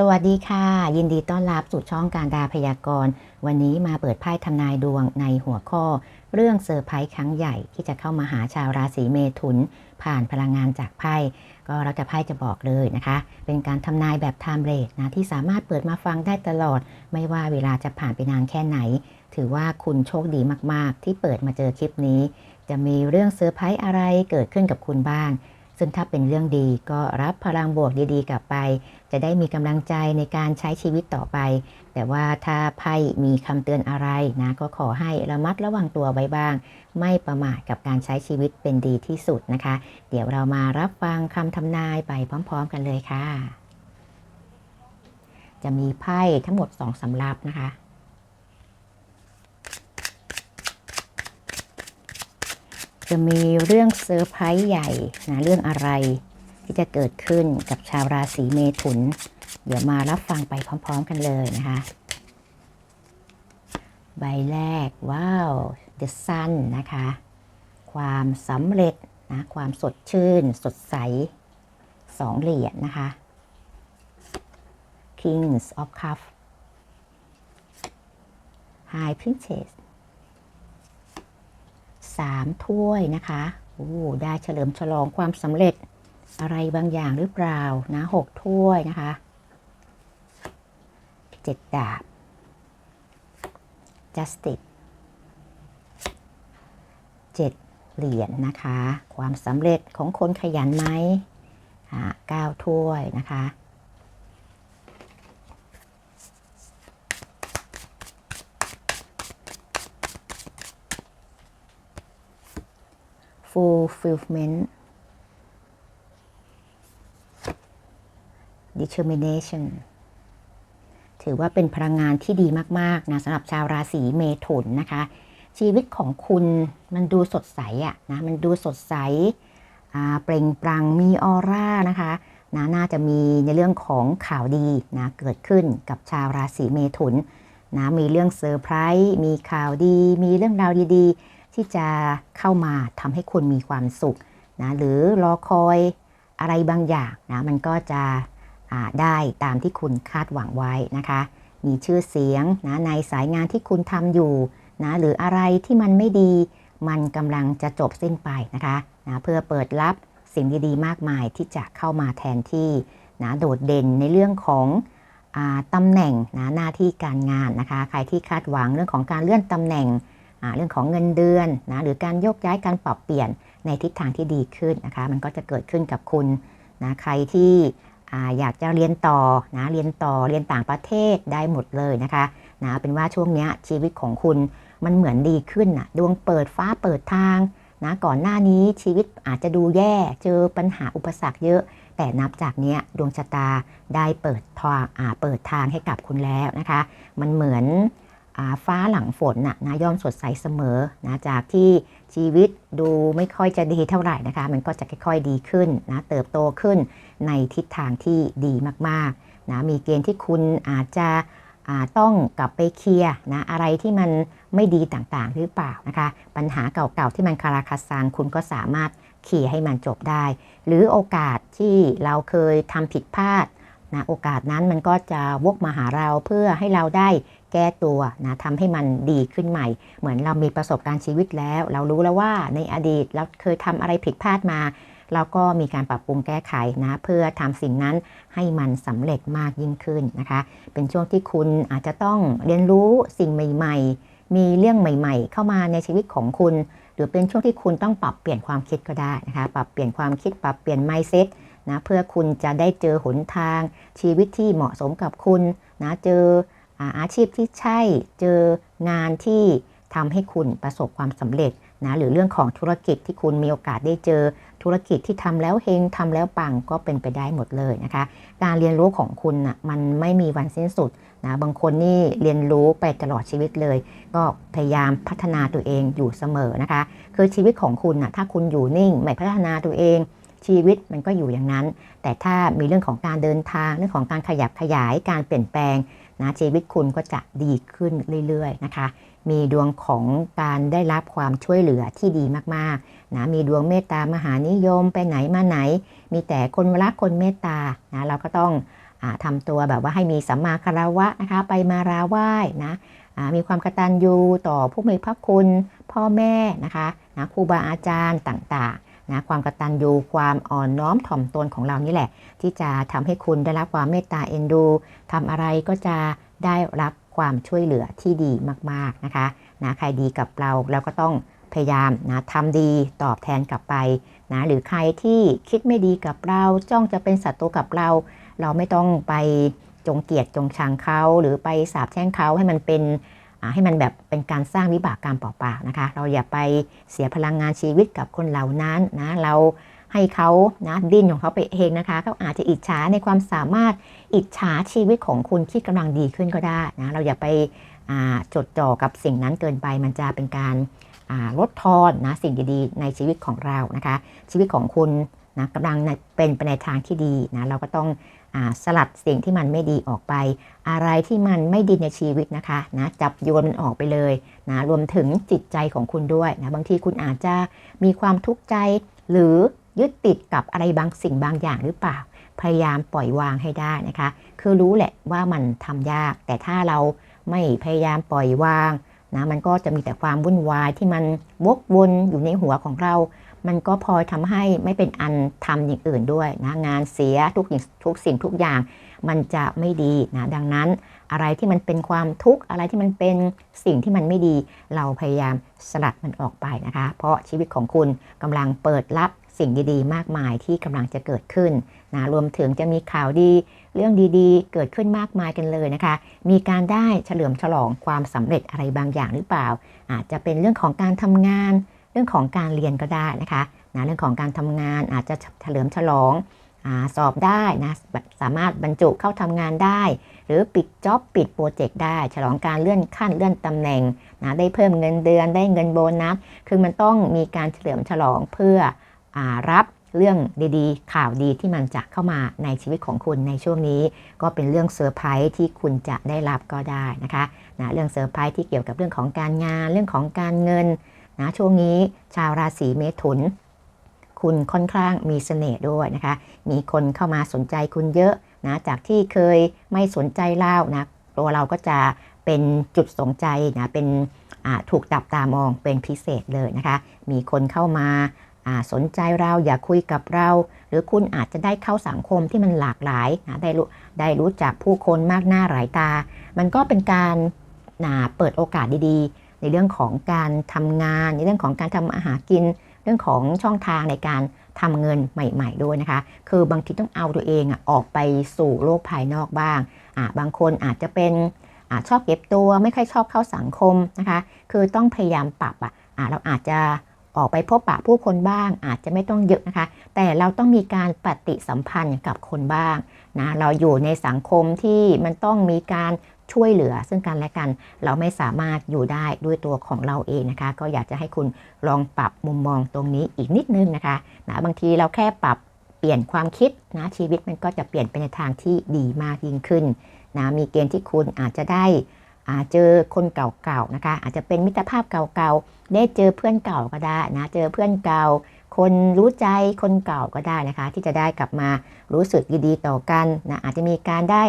สวัสดีค่ะ ยินดีต้อนรับสู่ช่องการดาพยากรณ์ วันนี้มาเปิดไพ่ทำนายดวงในหัวข้อ เรื่องเซอร์ไพรส์ครั้งใหญ่ที่จะเข้ามาหาชาวราศีเมถุน ผ่านพลังงานจากไพ่ก็เราจะไพ่จะบอกเลยนะคะ เป็นการทำนายแบบไทม์เรทนะที่สามารถเปิดมาฟังได้ตลอด ไม่ว่าเวลาจะผ่านไปนานแค่ไหน ถือว่าคุณโชคดีมากๆ ที่เปิดมาเจอคลิปนี้ จะมีเรื่องเซอร์ไพรส์อะไรเกิดขึ้นกับคุณบ้าง ซึ่งถ้าเป็นเรื่องดีก็รับพลังบวกดีๆ กลับไป จะได้มีกำลังใจในการใช้ชีวิตต่อไป แต่ว่าถ้าไพ่มีคำเตือนอะไรนะก็ขอให้ระมัดระวังตัวไว้บ้าง ไม่ประมาทกับการใช้ชีวิตเป็นดีที่สุดนะคะ เดี๋ยวเรามารับฟังคำทำนายไปพร้อม ๆ กันเลยค่ะ จะมีไพ่ทั้งหมดสองสำรับนะคะ จะมีเรื่องเซอร์ไพรส์ใหญ่นะเรื่องอะไรที่จะเกิดขึ้นกับชาวราศีเมถุน เดี๋ยวมารับฟังไปพร้อม ๆ กันเลยนะคะ ใบแรก ว้าว The Sun นะคะ ความสำเร็จนะความสดชื่น สดใสสองเหรียญนะคะ Kings of Cups High Princess สามถ้วยนะคะโอ้ได้เฉลิมฉลองความสำเร็จอะไรบางอย่างหรือเปล่านะหกถ้วยนะคะเจ็ดดาบ justice เจ็ดเหรียญนะคะ ความสำเร็จของคนขยันไหมเก้าถ้วยนะคะ fulfillment determination ถือว่าเป็นพลังงานที่ดีมาก ๆ นะสำหรับชาวราศีเมถุนนะคะ ชีวิตของคุณมันดูสดใสอะนะมันดูสดใสเปล่งปลั่งมีออร่านะคะนะน่าจะมีในเรื่องของข่าวดีนะเกิดขึ้นกับชาวราศีเมถุนนะมีเรื่องเซอร์ไพรส์มีข่าวดี มีเรื่องราวดี ๆ ที่จะเข้ามาทำให้คุณมีความสุขนะหรือรอคอยอะไรบางอย่างนะมันก็จะได้ตามที่คุณคาดหวังไว้นะคะ มีชื่อเสียงนะในสายงานที่คุณทำอยู่นะหรืออะไรที่มันไม่ดี มันกำลังจะจบสิ้นไปนะคะนะเพื่อเปิดรับสิ่งดีๆ มากมายที่จะเข้ามาแทนที่นะโดดเด่นในเรื่องของอตำแหน่งนะหน้าที่การงานนะคะ ใครที่คาดหวังเรื่องของการเลื่อนตำแหน่ง เรื่องของเงินเดือนนะหรือการโยกย้ายการปรับเปลี่ยนในทิศทางที่ดีขึ้นนะคะ มันก็จะเกิดขึ้นกับคุณนะใครที่อยากจะเรียนต่อนะเรียนต่อเรียนต่างประเทศได้หมดเลยนะคะนะเป็นว่าช่วงนี้ชีวิตของคุณมันเหมือนดีขึ้นนะดวงเปิดฟ้าเปิดทางนะก่อนหน้านี้ชีวิตอาจจะดูแย่เจอปัญหาอุปสรรคเยอะ แต่นับจากนี้ดวงชะตาได้เปิดทางเปิดทางให้กับคุณแล้วนะคะ มันเหมือน ฟ้าหลังฝนนะนะย่อมสดใสเสมอนะจากที่ชีวิตดูไม่ค่อยจะดีเท่าไหร่นะคะ มันก็จะค่อยๆดีขึ้นนะเติบโตขึ้นในทิศทางที่ดีมากๆนะมีเกณฑ์ที่คุณอาจจะต้องกลับไปเคลียร์นะอะไรที่มันไม่ดีต่างๆ หรือเปล่านะคะ ปัญหาเก่าๆ ที่มันคาราคาซังคุณก็สามารถเคลียร์ให้มันจบได้ หรือโอกาสที่เราเคยทำผิดพลาดนะโอกาสนั้นมันก็จะวกมาหาเราเพื่อให้เราได้ แก้ตัวนะทำให้มันดีขึ้นใหม่ เหมือนเรามีประสบการณ์ชีวิตแล้ว เรารู้แล้วว่าในอดีตเราเคยทำอะไรผิดพลาดมาเราก็มีการปรับปรุงแก้ไขนะเพื่อทำสิ่งนั้นให้มันสำเร็จมากยิ่งขึ้นนะคะ เป็นช่วงที่คุณอาจจะต้องเรียนรู้สิ่งใหม่ ๆ มีเรื่องใหม่ ๆ เข้ามาในชีวิตของคุณ หรือเป็นช่วงที่คุณต้องปรับเปลี่ยนความคิดก็ได้นะคะ ปรับเปลี่ยนความคิดปรับเปลี่ยน mindset นะเพื่อคุณจะได้เจอหนทางชีวิตที่เหมาะสมกับคุณนะเจอ อาชีพที่ใช่เจองานที่ทำให้คุณประสบความสำเร็จนะหรือเรื่องของธุรกิจที่คุณมีโอกาสได้เจอ ธุรกิจที่ทำแล้วเฮงทำแล้วปังก็เป็นไปได้หมดเลยนะคะ การเรียนรู้ของคุณนะ่ะมันไม่มีวันสิ้นสุดนะบางคนนี่เรียนรู้ไปตลอดชีวิตเลย ก็พยายามพัฒนาตัวเองอยู่เสมอนะคะคือชีวิตของคุณนะ่ะถ้าคุณอยู่นิ่งไม่พัฒนาตัวเองชีวิตมันก็อยู่อย่างนั้น แต่ถ้ามีเรื่องของการเดินทางเรื่องของการขยับขยายการเปลี่ยนแปลง นะชีวิตคุณก็จะดีขึ้นเรื่อยๆนะคะ มีดวงของการได้รับความช่วยเหลือที่ดีมากๆนะมีดวงเมตตามหานิยมไปไหนมาไหน มีแต่คนรักคนเมตตานะเราก็ต้องออ่าทำตัวแบบว่าให้มีสัมมาคารวะนะคะไปมาราไหว้นะมีความกตัญญูต่อผู้มีพระคุณพ่อแม่นะคะนะครูบาอาจารย์ต่างๆ นะความกตัญญูความอ่อนน้อมถ่อมตนของเรานี่แหละ ที่จะทำให้คุณได้รับความเมตตาเอ็นดูทำอะไรก็จะได้รับความช่วยเหลือที่ดีมากๆนะคะนะใครดีกับเราเราก็ต้องพยายามนะทำดีตอบแทนกลับไปนะหรือใครที่คิดไม่ดีกับเราจ้องจะเป็นศัตรูกับเรา เราไม่ต้องไปจงเกลียดจงชังเขาหรือไปสาบแช่งเขาให้มันเป็น ให้มันแบบเป็นการสร้างวิบากกรรมเปล่าๆนะคะ เราอย่าไปเสียพลังงานชีวิตกับคนเหล่านั้นนะเราให้เขานะดิ้นของเขาไปเองนะคะเขาอาจจะอิจฉาในความสามารถอิจฉาชีวิตของคุณที่กำลังดีขึ้นก็ได้นะเราอย่าไปาจดจ่อกับสิ่งนั้นเกินไป มันจะเป็นการาลดทอนนะสิ่งดีๆในชีวิตของเรานะคะ ชีวิตของคุณนะกำลังเป็นไปในทางที่ดีนะเราก็ต้อง สลัดสิ่งที่มันไม่ดีออกไป อะไรที่มันไม่ดีในชีวิตนะคะนะจับโยนมันออกไปเลยนะรวมถึงจิตใจของคุณด้วยนะบางทีคุณอาจจะมีความทุกข์ใจ หรือยึดติดกับอะไรบางสิ่งบางอย่างหรือเปล่า พยายามปล่อยวางให้ได้นะคะ คือรู้แหละว่ามันทำยาก แต่ถ้าเราไม่พยายามปล่อยวางนะมันก็จะมีแต่ความวุ่นวายที่มันวกวนอยู่ในหัวของเรา มันก็พอยทำให้ไม่เป็นอันทำอย่างอื่นด้วยนะงานเสียทุกอย่างทุกสิ่งทุกอย่าง มันจะไม่ดีนะดังนั้นอะไรที่มันเป็นความทุกข์อะไรที่มันเป็นสิ่งที่มันไม่ดี เราพยายามสลัดมันออกไปนะคะ เพราะชีวิตของคุณกำลังเปิดรับสิ่งดีๆ มากมายที่กำลังจะเกิดขึ้นนะรวมถึงจะมีข่าวดีเรื่องดีๆ เกิดขึ้นมากมายกันเลยนะคะ มีการได้เฉลิมฉลองความสำเร็จอะไรบางอย่างหรือเปล่า อาจจะเป็นเรื่องของการทำงาน เรื่องของการเรียนก็ได้นะคะนะเรื่องของการทำงานอาจจะเฉลิมฉลองอสอบได้นะสามารถบรรจุเข้าทำงานได้ หรือปิดจ็อบปิดโปรเจกต์ได้ ฉลองการเลื่อนขั้นเลื่อนตำแหน่งนะได้เพิ่มเงินเดือนได้เงินโบนัสคือมันต้องมีการเฉลิมฉลองเพื่ออรับเรื่องดีๆ ข่าวดีที่มันจะเข้ามาในชีวิตของคุณในช่วงนี้ ก็เป็นเรื่องเซอร์ไพรส์ที่คุณจะได้รับก็ได้นะคะนะเรื่องเซอร์ไพรส์ที่เกี่ยวกับเรื่องของการงาน เรื่องของการเงิน นะช่วงนี้ชาวราศีเมถุน คุณค่อนข้างมีเสน่ห์ด้วยนะคะ มีคนเข้ามาสนใจคุณเยอะนะจากที่เคยไม่สนใจเล่านะตัวเราก็จะเป็นจุดสนใจนะเป็นถูกจับตามองเป็นพิเศษเลยนะคะ มีคนเข้ามาสนใจเราอยากคุยกับเรา หรือคุณอาจจะได้เข้าสังคมที่มันหลากหลายนะได้รู้ได้รู้จักผู้คนมากหน้าหลายตา มันก็เป็นการนะเปิดโอกาสดีๆ ในเรื่องของการทำงาน ในเรื่องของการทำอาหารกิน เรื่องของช่องทางในการทำเงินใหม่ ๆ ด้วยนะคะ คือบางทีต้องเอาตัวเองออกไปสู่โลกภายนอกบ้างาบางคนอาจจะเป็นอชอบเก็บตัวไม่ค่อยชอบเข้าสังคมนะคะ คือต้องพยายามปรับอะเราอาจจะออกไปพบปะผู้คนบ้าง อาจจะไม่ต้องเยอะนะคะ แต่เราต้องมีการปฏิสัมพันธ์กับคนบ้างนะเราอยู่ในสังคมที่มันต้องมีการ ช่วยเหลือซึ่งกันและกัน เราไม่สามารถอยู่ได้ด้วยตัวของเราเองนะคะ ก็อยากจะให้คุณลองปรับมุมมองตรงนี้อีกนิดนึงนะคะนะบางทีเราแค่ปรับเปลี่ยนความคิดนะชีวิตมันก็จะเปลี่ยนไปในทางที่ดีมากยิ่งขึ้นนะมีเกณฑ์ที่คุณอาจจะได้เจอคนเก่าๆนะคะ อาจจะเป็นมิตรภาพเก่าๆได้เจอเพื่อนเก่าก็ได้นะเจอเพื่อนเก่า คนรู้ใจคนเก่าก็ได้นะคะ ที่จะได้กลับมารู้สึกดีๆต่อกันนะอาจจะมีการได้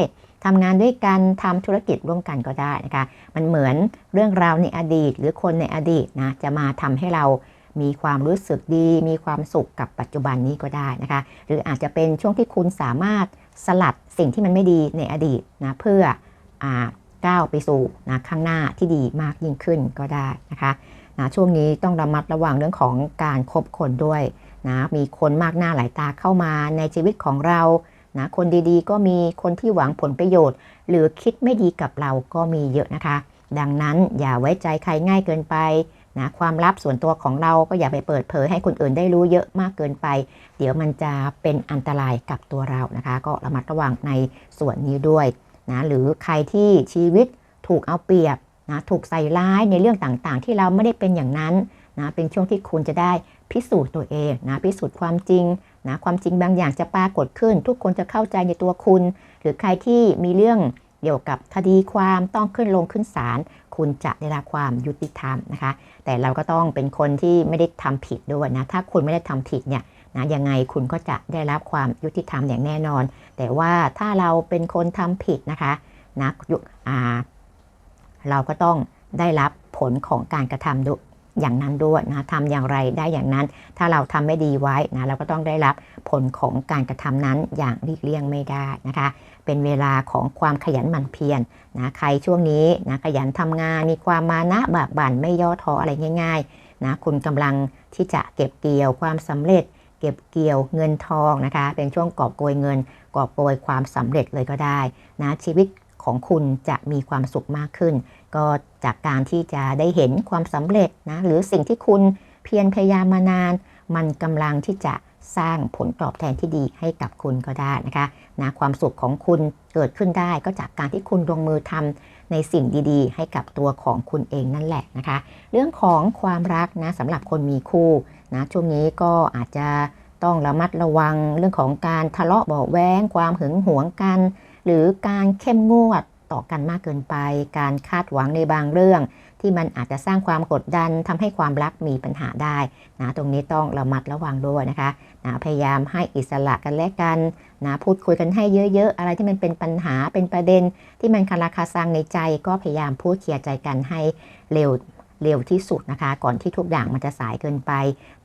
ทำงานด้วยกันทำธุรกิจร่วมกันก็ได้นะคะ มันเหมือนเรื่องราวในอดีต หรือคนในอดีตนะจะมาทำให้เรามีความรู้สึกดี มีความสุขกับปัจจุบันนี้ก็ได้นะคะ หรืออาจจะเป็นช่วงที่คุณสามารถสลัดสิ่งที่มันไม่ดีในอดีตนะเพื่ออก้าวไปสู่นะข้างหน้าที่ดีมากยิ่งขึ้นก็ได้นะคะนะช่วงนี้ต้องระมัดระวังเรื่องของการคบคนด้วยนะมีคนมากหน้าหลายตาเข้ามาในชีวิตของเรา นะคนดีๆ ก็มีคนที่หวังผลประโยชน์ หรือคิดไม่ดีกับเราก็มีเยอะนะคะ ดังนั้นอย่าไว้ใจใครง่ายเกินไปนะความลับส่วนตัวของเราก็อย่าไปเปิดเผยให้คนอื่นได้รู้เยอะมากเกินไป เดี๋ยวมันจะเป็นอันตรายกับตัวเรานะคะ ก็ระมัดระวังในส่วนนี้ด้วยนะหรือใครที่ชีวิตถูกเอาเปรียบนะถูกใส่ร้ายในเรื่องต่างๆ ที่เราไม่ได้เป็นอย่างนั้นนะเป็นช่วงที่คุณจะได้พิสูจน์ตัวเองนะพิสูจน์ความจริง นะความจริงบางอย่างจะปรากฏขึ้น ทุกคนจะเข้าใจในตัวคุณ หรือใครที่มีเรื่องเกี่ยวกับคดีความต้องขึ้นลงขึ้นศาลคุณจะได้รับความยุติธรรมนะคะ แต่เราก็ต้องเป็นคนที่ไม่ได้ทำผิดด้วยนะถ้าคุณไม่ได้ทำผิดเนี่ยนะยังไงคุณก็จะได้รับความยุติธรรมอย่างแน่นอน แต่ว่าถ้าเราเป็นคนทำผิดนะคะนะยุอ่าเราก็ต้องได้รับผลของการกระทำดุ อย่างนั้นด้วยนะทำอย่างไรได้อย่างนั้น ถ้าเราทำไม่ดีไว้นะเราก็ต้องได้รับผลของการกระทำนั้นอย่างหลีกเลี่ยงไม่ได้นะคะ เป็นเวลาของความขยันหมั่นเพียรนะใครช่วงนี้นะขยันทำงานมีความมานะบากบั่นไม่ย่อท้ออะไรง่ายๆนะคุณกำลังที่จะเก็บเกี่ยวความสำเร็จ เก็บเกี่ยวเงินทองนะคะ เป็นช่วงกอบโกยเงิน กอบโกยความสำเร็จเลยก็ได้นะชีวิตของคุณจะมีความสุขมากขึ้น ก็ จากการที่จะได้เห็นความสำเร็จนะหรือสิ่งที่คุณเพียรพยายามมานาน มันกำลังที่จะสร้างผลตอบแทนที่ดีให้กับคุณก็ได้นะคะนะความสุขของคุณเกิดขึ้นได้ก็จากการที่คุณลงมือทำในสิ่งดีๆ ให้กับตัวของคุณเองนั่นแหละนะคะ เรื่องของความรักนะสำหรับคนมีคู่นะช่วงนี้ก็อาจจะต้องระมัดระวังเรื่องของการทะเลาะเบาแวงความหึงหวงกัน หรือการเข้มงวด ต่อกันมากเกินไป การคาดหวังในบางเรื่อง ที่มันอาจจะสร้างความกดดันทำให้ความรักมีปัญหาได้นะตรงนี้ต้องระมัดระวังด้วยนะคะนะพยายามให้อิสระกันและกันนะพูดคุยกันให้เยอะ ๆ อะไรที่มันเป็นปัญหาเป็นประเด็น ที่มันคาราคาซังในใจ ก็พยายามพูดเคลียร์ใจกันให้เร็วเร็วที่สุดนะคะ ก่อนที่ทุกอย่างมันจะสายเกินไป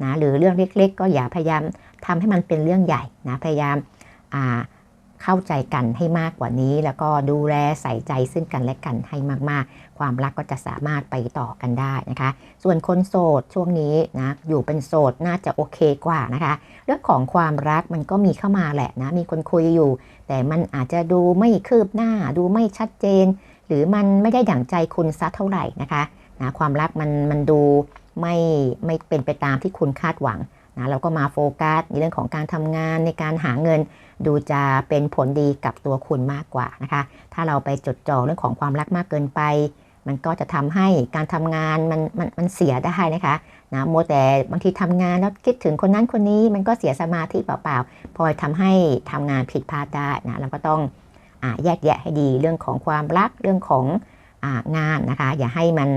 นะหรือเรื่องเล็ก ๆ ก็อย่าพยายามทำให้มันเป็นเรื่องใหญ่นะพยายามอ่า เข้าใจกันให้มากกว่านี้ แล้วก็ดูแลใส่ใจซึ่งกันและกันให้มากๆ ความรักก็จะสามารถไปต่อกันได้นะคะ ส่วนคนโสดช่วงนี้นะอยู่เป็นโสดน่าจะโอเคกว่านะคะ เรื่องของความรักมันก็มีเข้ามาแหละนะมีคนคุยอยู่ แต่มันอาจจะดูไม่คืบหน้า ดูไม่ชัดเจน หรือมันไม่ได้ดั่างใจคุณสักเท่าไหร่นะคะนะความรักมันมันดูไม่ไม่เป็นไปตามที่คุณคาดหวัง นะเราก็มาโฟกัสในเรื่องของการทำงานในการหาเงิน ดูจะเป็นผลดีกับตัวคุณมากกว่านะคะ ถ้าเราไปจดจ่อเรื่องของความรักมากเกินไป มันก็จะทำให้การทำงานมันมันมันเสียได้นะคะนะโมแต่บางทีทำงานแล้วคิดถึงคนนั้นคนนี้มันก็เสียสมาธิเปล่าๆพลอยทำให้ทำงานผิดพลาดได้นะเราก็ต้องอแยกแยะให้ดีเรื่องของความรักเรื่องขององานนะคะ อย่าให้มัน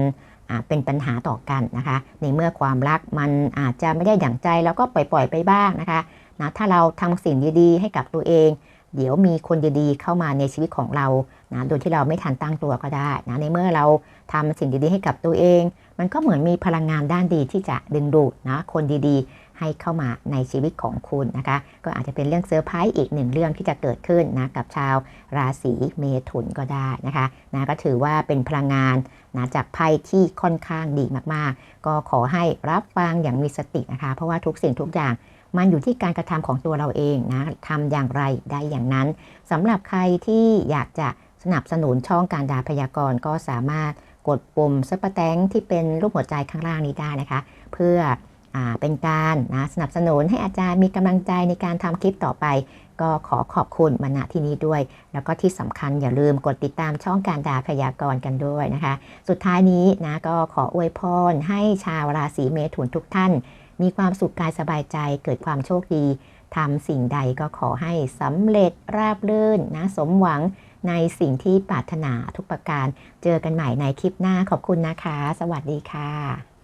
เป็นปัญหาต่อกันนะคะในเมื่อความรักมันอาจจะไม่ได้ดั่างใจแล้วก็ปล่อยๆไปบ้างนะคะนะถ้าเราทำสิ่งดีๆ ให้กับตัวเอง เดี๋ยวมีคนดีๆเข้ามาในชีวิตของเรานะโดยที่เราไม่ทันตั้งตัวก็ได้นะในเมื่อเราทำสิ่งดีๆให้กับตัวเอง มันก็เหมือนมีพลังงานด้านดีที่จะดึงดูดนะคนดีๆ ให้เข้ามาในชีวิตของคุณนะคะ ก็อาจจะเป็นเรื่องเซอร์ไพรส์อีกหนึ่งเรื่องที่จะเกิดขึ้นนะกับชาวราศีเมถุนก็ได้นะคะนะก็ถือว่าเป็นพลังงาน นะจากไพ่ที่ค่อนข้างดีมากๆ ก็ขอให้รับฟังอย่างมีสตินะคะ เพราะว่าทุกสิ่งทุกอย่างมันอยู่ที่การกระทำของตัวเราเองนะทำอย่างไรได้อย่างนั้นสำหรับใครที่อยากจะสนับสนุนช่องการดาพยากรณ์ก็สามารถกดปุ่มซับปแตงที่เป็นรูปหัวใจข้างล่างนี้ได้นะคะ เพื่ออเป็นการนะสนับสนุนให้อาจารย์มีกำลังใจในการทำคลิปต่อไป ก็ขอขอบคุณมาณที่นี้ด้วย แล้วก็ที่สำคัญอย่าลืมกดติดตามช่องการดาพยากรณ์กันด้วยนะคะ สุดท้ายนี้นะก็ขออวยพรให้ชาวราศีเมถุนทุกท่าน มีความสุขกายสบายใจเกิดความโชคดีทำสิ่งใดก็ขอให้สำเร็จราบรื่นนะสมหวังในสิ่งที่ปรารถนาทุกประการ เจอกันใหม่ในคลิปหน้าขอบคุณนะคะ สวัสดีค่ะ